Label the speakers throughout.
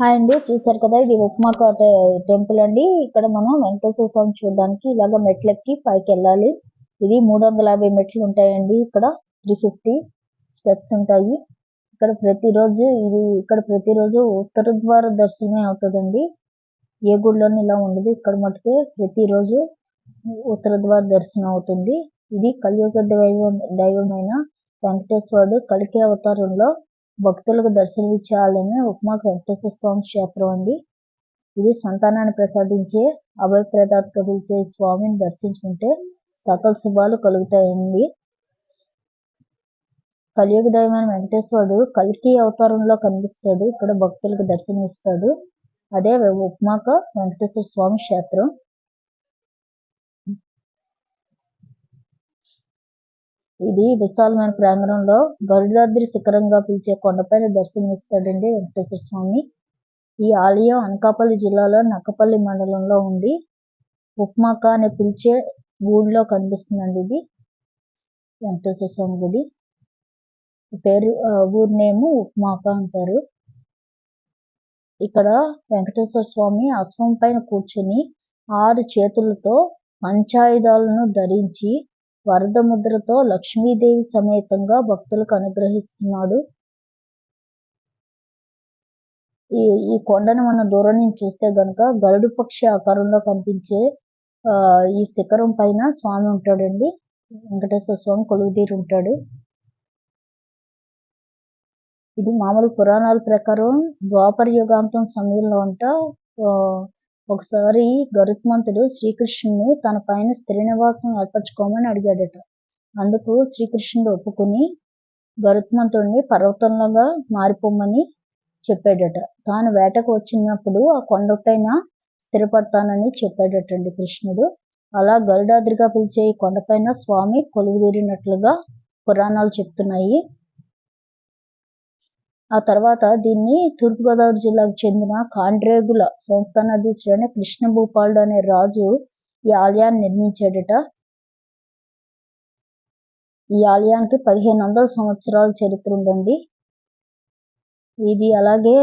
Speaker 1: Hi అండి చూసారు కదా ఇది ఉప్మాక టెంపుల్ అండి. ఇక్కడ మనం వెంకటేశ్వర స్వామి చూడడానికి ఇలాగ మెట్లెక్కి పైకి వెళ్ళాలి ఇది మూడు వందల యాభై మెట్లు ఉంటాయండి ఇక్కడ త్రీ ఫిఫ్టీ స్టెప్స్ ఉంటాయి. ఇక్కడ ప్రతిరోజు ఇది ఇక్కడ ప్రతిరోజు ఉత్తర ద్వార దర్శనమే అవుతుందండి. ఏ గుడిలోని ఇలా ఉండదు. ఇక్కడ మటుకే ప్రతిరోజు ఉత్తర ద్వార దర్శనం అవుతుంది. ఇది కలియుగ దైవం దైవమైన వెంకటేశ్వరుడు కలికి అవతారంలో భక్తులకు దర్శనమిచ్చేయాలని ఉప్మాక వెంకటేశ్వర స్వామి క్షేత్రం అండి. ఇది సంతానాన్ని ప్రసాదించే అభయప్రదాతగా పిలిచే స్వామిని దర్శించుకుంటే సకల శుభాలు కలుగుతాయండి. కలియుగ దైవమైన వెంకటేశ్వరుడు కలికి అవతారంలో కనిపిస్తాడు. ఇక్కడ భక్తులకు దర్శనమిస్తాడు. అదే ఉప్మాక వెంకటేశ్వర స్వామి క్షేత్రం. ఇది విశాలమైన ప్రాంగణంలో గరుడాద్రి శిఖరంగా పిలిచే కొండపైన దర్శనమిస్తాడండి వెంకటేశ్వర స్వామి. ఈ ఆలయం అనకాపల్లి జిల్లాలో నక్కపల్లి మండలంలో ఉంది. ఉప్మాక అని పిలిచే గూడిలో కనిపిస్తుందండి ఇది. వెంకటేశ్వర స్వామి గుడి. పేరు ఊరి నేము ఉప్మాక అంటారు. ఇక్కడ వెంకటేశ్వర స్వామి అశ్వం పైన కూర్చుని ఆరు చేతులతో పంచాయుధాలను ధరించి వరద ముద్రతో లక్ష్మీదేవి సమేతంగా భక్తులకు అనుగ్రహిస్తున్నాడు. ఈ ఈ కొండను మనం దూరం నుంచి చూస్తే గనుక గరుడు పక్షి ఆకారంలో కనిపించే ఆ ఈ శిఖరం పైన స్వామి ఉంటాడండి. వెంకటేశ్వర స్వామి కొలువుదీరి ఉంటాడు. ఇది మామూలు పురాణాల ప్రకారం ద్వాపర యుగాంతం సమయంలో అంట ఒకసారి గరుత్మంతుడు శ్రీకృష్ణుని తన పైన స్త్రీ నివాసం ఏర్పరచుకోమని అడిగాడట. అందుకు శ్రీకృష్ణుడు ఒప్పుకుని గరుత్మంతుడిని పర్వతంలోగా మారిపోమని చెప్పాడట. తాను వేటకు వచ్చినప్పుడు ఆ కొండపైన స్థిరపడతానని చెప్పాడటండి కృష్ణుడు. అలా గరుడాద్రిగా పిలిచే ఈ కొండపైన స్వామి కొలువుదీరినట్లుగా పురాణాలు చెప్తున్నాయి. ఆ తర్వాత దీన్ని తూర్పుగోదావరి జిల్లాకు చెందిన కాండ్రేగుల సంస్థానాధీశుడైన కృష్ణభూపాలుడు అనే రాజు ఈ ఆలయాన్ని నిర్మించాడట. ఈ ఆలయానికి పదిహేను వందల సంవత్సరాల చరిత్ర ఉందండి. ఇది అలాగే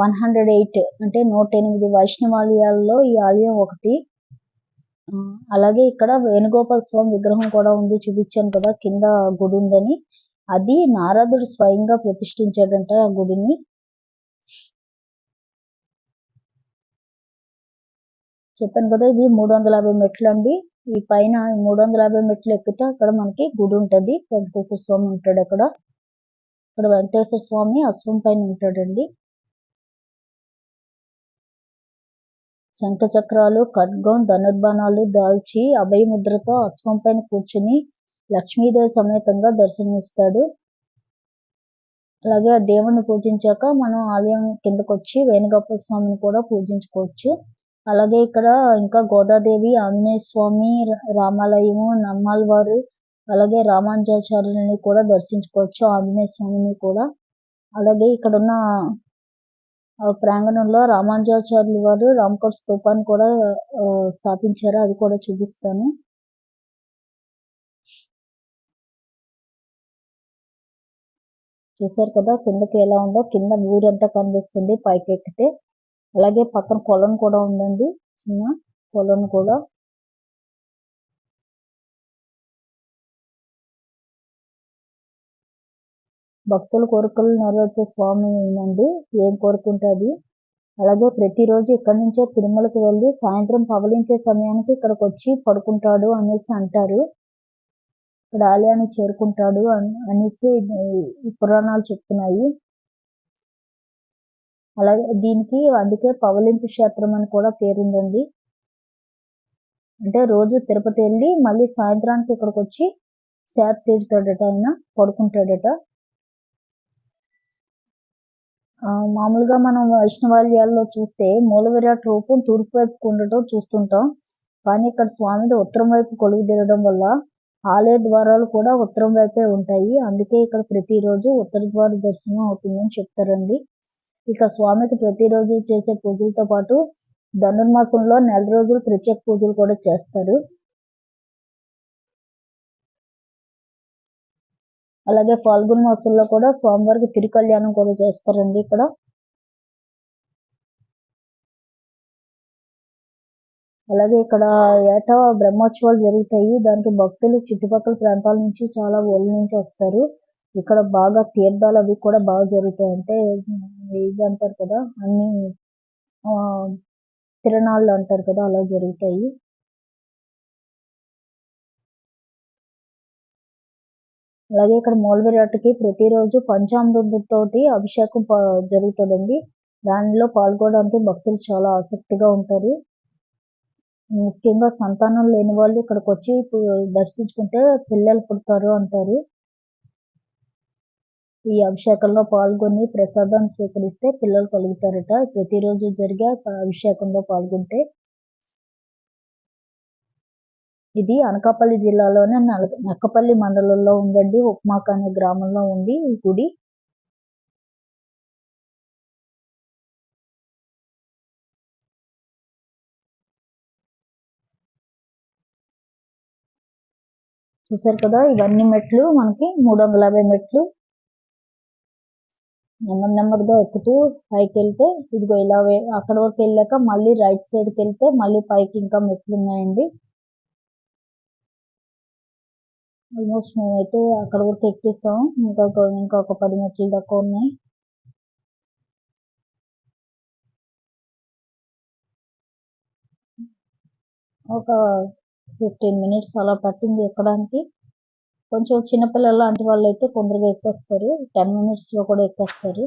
Speaker 1: వన్ హండ్రెడ్ ఎయిట్ అంటే నూట ఎనిమిది వైష్ణవాలయాల్లో ఈ ఆలయం ఒకటి. అలాగే ఇక్కడ వేణుగోపాల స్వామి విగ్రహం కూడా ఉంది చూపించాను కదా కింద గుడి ఉందని. అది నారదుడు స్వయంగా ప్రతిష్ఠించాడంట ఆ గుడిని. చెప్పాను కదా ఇది మూడు వందల యాభై మెట్లు అండి. ఈ పైన మూడు వందల యాభై మెట్లు ఎక్కితే అక్కడ మనకి గుడి ఉంటుంది. వెంకటేశ్వర స్వామి ఉంటాడు అక్కడ. ఇక్కడ వెంకటేశ్వర స్వామి అశ్వం పైన ఉంటాడండి. శంఖ చక్రాలు ఖడ్గం ధనుర్బాణాలు దాల్చి అభయముద్రతో అశ్వం పైన కూర్చుని లక్ష్మీదేవి సమేతంగా దర్శనమిస్తాడు. అలాగే దేవుణ్ణి పూజించాక మనం ఆలయం కిందకు వచ్చి వేణుగోపాల స్వామిని కూడా పూజించుకోవచ్చు. అలాగే ఇక్కడ ఇంకా గోదాదేవి ఆంజనేయ స్వామి రామాలయము నమ్మాలవారు అలాగే రామానుజాచార్యులని కూడా దర్శించుకోవచ్చు ఆంజనేయ స్వామిని కూడా. అలాగే ఇక్కడ ఉన్న ప్రాంగణంలో రామానుజాచార్యులు వారు రామకోట స్తూపాన్ని కూడా స్థాపించారు అది కూడా చూపిస్తాను. చూసారు కదా కిందకి ఎలా ఉందో కింద ఊరంతా కనిపిస్తుంది పైకి ఎక్కితే అలాగే పక్కన కొలను కూడా ఉందండి చిన్న కొలను కూడా. భక్తుల కోరికలు నెరవేర్చే స్వామి ఉందండి ఏం కోరుకుంటే అది. అలాగే ప్రతిరోజు ఇక్కడి నుంచే తిరుమలకి వెళ్ళి సాయంత్రం పవలించే సమయానికి ఇక్కడికి వచ్చి పడుకుంటాడు అనేసి అంటారు. ఇక్కడ ఆలయాన్ని చేరుకుంటాడు అనేసి పురాణాలు చెప్తున్నాయి. అలాగే దీనికి అందుకే పవలింపు క్షేత్రం అని కూడా పేరుందండి. అంటే రోజు తిరుపతి వెళ్ళి మళ్ళీ సాయంత్రానికి ఇక్కడికి వచ్చి సేద తీరుతాడట ఆయన పడుకుంటాడట. మామూలుగా మనం వైష్ణవాలయాల్లో చూస్తే మూల విరాట్ రూపం తూర్పు వైపు ఉండటం చూస్తుంటాం. కానీ ఇక్కడ స్వామిది ఉత్తరం వైపు కొలువు తీరడం వల్ల ఆలయ ద్వారాలు కూడా ఉత్తరం వైపే ఉంటాయి. అందుకే ఇక్కడ ప్రతిరోజు ఉత్తర ద్వార దర్శనం అవుతుందని చెప్తారండి. ఇక స్వామికి ప్రతిరోజు చేసే పూజలతో పాటు ధనుర్మాసంలో నెల రోజులు ప్రత్యేక పూజలు కూడా చేస్తారు. అలాగే ఫాల్గుణ మాసంలో కూడా స్వామివారికి తిరుకల్యాణం కూడా చేస్తారండి ఇక్కడ. అలాగే ఇక్కడ ఏటా బ్రహ్మోత్సవాలు జరుగుతాయి. దానికి భక్తులు చుట్టుపక్కల ప్రాంతాల నుంచి చాలా ఊళ్ళ నుంచి వస్తారు. ఇక్కడ బాగా తీర్థాలు అవి కూడా బాగా జరుగుతాయి. అంటే ఇది అంటారు కదా అన్ని ఆ తిరణాళ్ళు అంటారు కదా అలా జరుగుతాయి. అలాగే ఇక్కడ మూలవిరాట్కి ప్రతిరోజు పంచామృతతోటి అభిషేకం ప- జరుగుతుందండి. దానిలో పాల్గొనడానికి భక్తులు చాలా ఆసక్తిగా ఉంటారు. ముఖ్యంగా సంతానం లేని వాళ్ళు ఇక్కడికి వచ్చి దర్శించుకుంటే పిల్లలు పుడతారు అంటారు. ఈ అభిషేకంలో పాల్గొని ప్రసాదాన్ని స్వీకరిస్తే పిల్లలు కలుగుతారట. ప్రతిరోజు జరిగే అభిషేకంలో పాల్గొంటే. ఇది అనకాపల్లి జిల్లాలోనే నక్కపల్లి మండలంలో ఉందండి. ఉప్మాక అనే గ్రామంలో ఉంది ఈ గుడి. చూసారు కదా ఇవన్నీ మెట్లు మనకి మూడు వందల యాభై మెట్లు. నెంబర్ నెంబర్గా ఎక్కుతూ పైకి వెళ్తే ఇదిగో ఇలా అక్కడ వరకు వెళ్ళాక మళ్ళీ రైట్ సైడ్కి వెళ్తే మళ్ళీ పైకి ఇంకా మెట్లు ఉన్నాయండి. ఆల్మోస్ట్ మేమైతే అక్కడ వరకు ఎక్కేసాం. ఇంకా ఒక- ఇంకా ఒక పది మెట్లు దాకా ఉన్నాయి. ఒక ఫిఫ్టీన్ మినిట్స్ అలా పట్టింది ఎక్కడానికి. కొంచెం చిన్నపిల్లలు లాంటి వాళ్ళు అయితే తొందరగా ఎక్కేస్తారు. టెన్ మినిట్స్లో కూడా ఎక్కేస్తారు.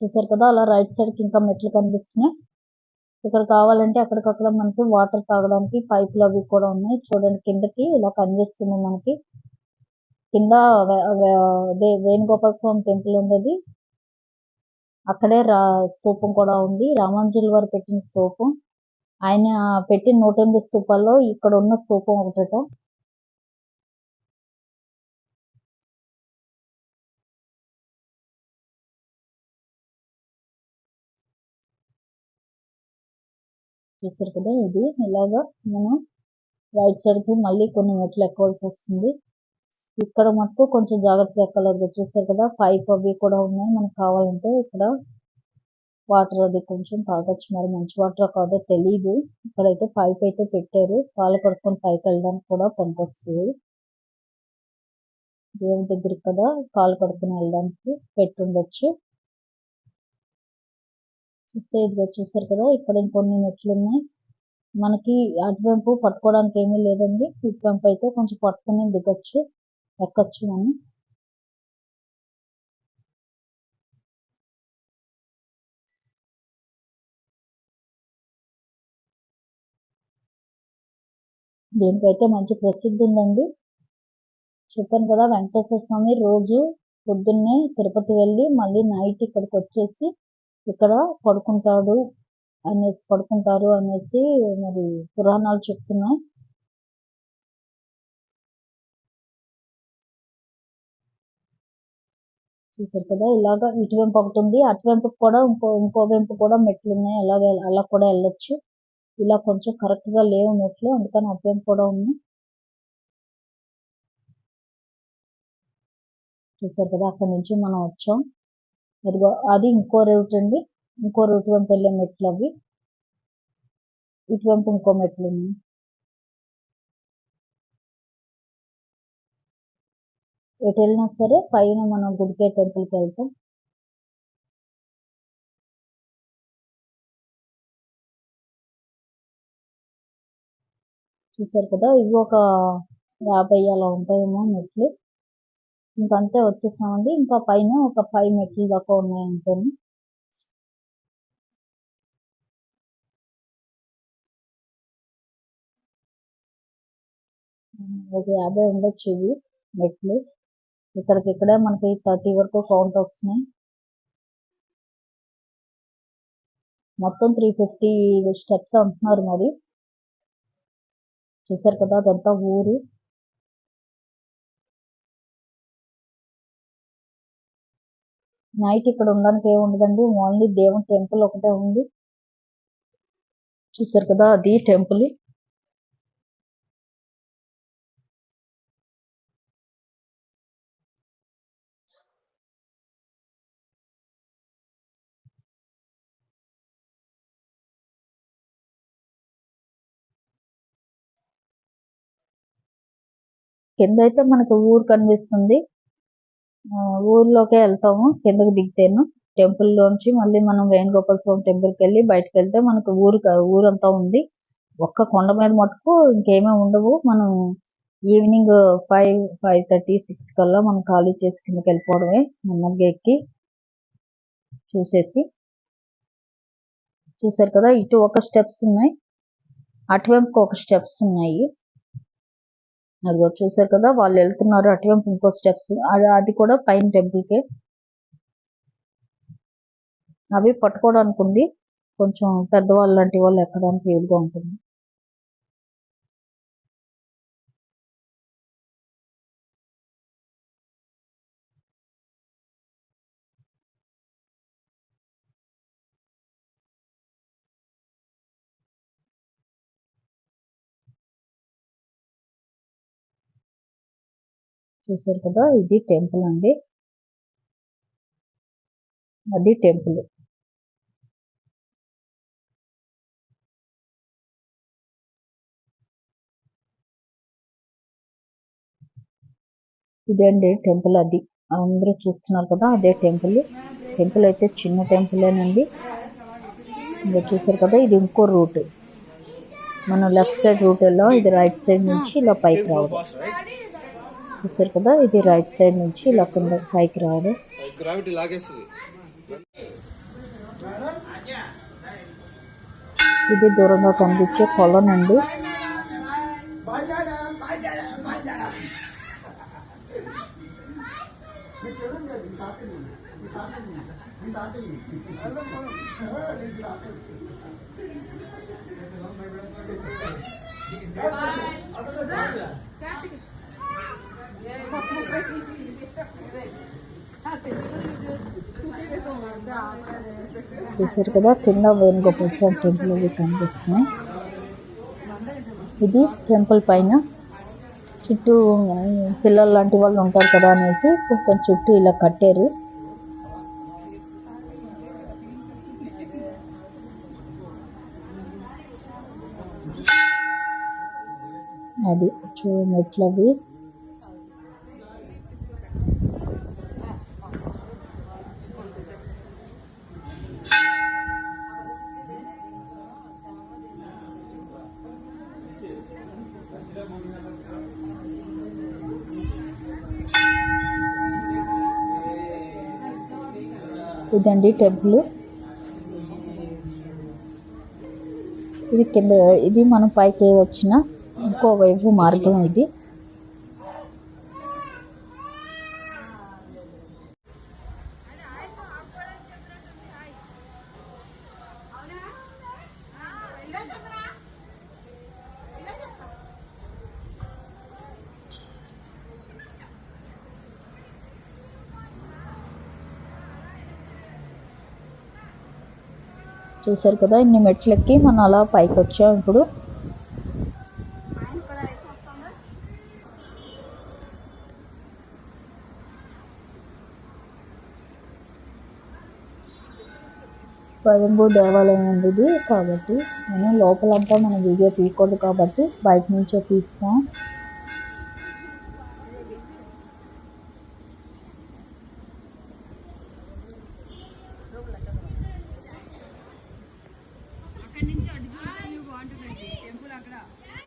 Speaker 1: చూసారు కదా అలా రైట్ సైడ్కి ఇంకా మెట్లు కనిపిస్తున్నాయి. ఇక్కడ కావాలంటే అక్కడికక్కడ మనకి వాటర్ తాగడానికి పైపులు అవి కూడా ఉన్నాయి. చూడండి కిందకి ఇలా కనిపిస్తుంది మనకి. కింద అదే వేణుగోపాల స్వామి టెంపుల్ ఉంది అది అక్కడే రా స్తూపం కూడా ఉంది. రామాంజుల వారు పెట్టిన స్తూపం. ఆయన పెట్టిన నూట ఎనిమిది స్తూపాల్లో ఇక్కడ ఉన్న స్థూపం ఒకటట. చూసారు కదా ఇది? ఇలాగా మనం రైట్ సైడ్కి మళ్ళీ కొన్ని మెట్లు ఎక్కవలసి వస్తుంది. ఇక్కడ మటుకు కొంచెం జాగ్రత్తగా ఎక్కాలి చూసారు కదా? పైప్ అవి కూడా ఉన్నాయి. మనకు కావాలంటే ఇక్కడ వాటర్ అది కొంచెం తాగొచ్చు. మరి మంచి వాటర్ కాదో తెలీదు. ఇక్కడైతే పైప్ అయితే పెట్టారు. కాలు కడుక్కొని పైకి వెళ్ళడానికి కూడా పనికొస్తుంది దేవుని దగ్గర కదా కాలు కడుక్కొని వెళ్ళడానికి పెట్టుండొచ్చు. చూస్తే ఇది చూసారు కదా ఇక్కడ ఇంకొన్ని మెట్లు ఉన్నాయి. మనకి అటువైపు పట్టుకోవడానికి ఏమీ లేదండి. ఇటువైపు అయితే కొంచెం పట్టుకుని దిగొచ్చు. ఎక్కొచ్చు మనం. దీనికైతే మంచి ప్రసిద్ధి ఉందండి. చెప్పాను కదా వెంకటేశ్వర స్వామి రోజు పొద్దున్నే తిరుపతి వెళ్ళి మళ్ళీ నైట్ ఇక్కడికి వచ్చేసి ఇక్కడ పడుకుంటాడు అనేసి పడుకుంటారు అనేసి మరి పురాణాలు చెప్తున్నాయి. చూసారు కదా ఇలాగా ఇటువైపు ఒకటి ఉంది అటువైపు కూడా ఇంకో ఇంకో వైపు కూడా మెట్లు ఉన్నాయి. అలాగే అలా కూడా వెళ్ళొచ్చు. ఇలా కొంచెం కరెక్ట్గా లేవు మెట్లు అందుకని అర్థం కూడా ఉంది. చూసారు కదా అక్కడ నుంచి మనం వచ్చాం. అదిగో అది ఇంకో రూట్ అండి. ఇంకో రూట్ వైపు వెళ్ళే మెట్లు అవి. ఇటువైపు ఇంకో మెట్లు ఉన్నాయి. ఎటు వెళ్ళినా సరే పైన మనం గుడికే టెంపుల్కి వెళ్తాం. చూసారు కదా ఇవి ఒక యాభై అలా ఉంటాయేమో మెట్లు. ఇంకంతే వచ్చేసామండి. ఇంకా పైన ఒక ఫైవ్ మెట్లు దాకా ఉన్నాయి అంతే ఒక యాభై ఉండొచ్చు ఇవి మెట్లు. ఇక్కడికిక్కడే మనకి థర్టీ వరకు కౌంట్ వస్తున్నాయి. మొత్తం త్రీ ఫిఫ్టీ స్టెప్స్ అంటున్నారు మరి. చూసారు కదా అదంతా ఊరు. నైట్ ఇక్కడ ఉండడానికి ఏమి ఉండదండి. ఓన్లీ దేవుని టెంపుల్ ఒకటే ఉంది. చూసారు కదా అది టెంపుల్. కింద అయితే మనకు ఊరు కనిపిస్తుంది. ఊర్లోకే వెళ్తాము. కిందకి దిగితేను టెంపుల్ లోంచి మళ్ళీ మనం వేణుగోపాల స్వామి టెంపుల్కి వెళ్ళి బయటకు వెళ్తే మనకు ఊరు ఊరంతా ఉంది. ఒక్క కొండ మీద మటుకు ఇంకేమీ ఉండవు. మనం evening five five thirty six కల్లా మనం ఖాళీ చేసి కిందకి వెళ్ళిపోవడమే నెమ్మదిగా ఎక్కి చూసేసి. చూసారు కదా ఇటు ఒక స్టెప్స్ ఉన్నాయి. అటువైపుకి ఒక స్టెప్స్ ఉన్నాయి. అదిగో చూసారు కదా వాళ్ళు వెళ్తున్నారు. అటువైపు ఇంకో స్టెప్స్ అది కూడా పైన టెంపుల్కే అవి పట్టుకోవడానికి ఉంది. కొంచెం పెద్దవాళ్ళు లాంటి వాళ్ళు ఎక్కడానికి వీలుగా ఉంటుంది. చూసారు కదా ఇది టెంపుల్ అండి. అది టెంపుల్. ఇదే అండి టెంపుల్ అది. అందరూ చూస్తున్నారు కదా అదే టెంపుల్. టెంపుల్ అయితే చిన్న టెంపులేనండి. ఇంకా చూసారు కదా ఇది ఇంకో రూట్. మనం లెఫ్ట్ సైడ్ రూట్ వెళ్ళాం ఇది రైట్ సైడ్ నుంచి ఇలా పైకి రావడం. చూసారు కదా ఇది రైట్ సైడ్ నుంచి ఇలా కింద పైకి రావడం
Speaker 2: గ్రావిటీ లాగేస్తుంది.
Speaker 1: ఇది దూరంగా కనిపించే కొలను అండి. చూసారు కదా కింద వేణుగోపాల టెంపుల్ అవి కనిపిస్తున్నాయి. ఇది టెంపుల్ పైన. చుట్టూ పిల్లలు లాంటి వాళ్ళు ఉంటారు కదా అనేసి కొంచెం చుట్టూ ఇలా కట్టారు. అది చూ మెట్లు అవి. ఇదండి టెంపుల్. ఇది కింద ఇది మనం పైకి వచ్చిన ఇంకో వైపు మార్గం ఇది. చూసారు కదా ఇన్ని మెట్లెక్కి మనం అలా పైకి వచ్చాం ఇప్పుడు. స్వయంభూ దేవాలయం ఉంది ఇది కాబట్టి నేను లోపలంతా మన వీడియో తీయకూడదు కాబట్టి బయట నుంచే తీస్తాం.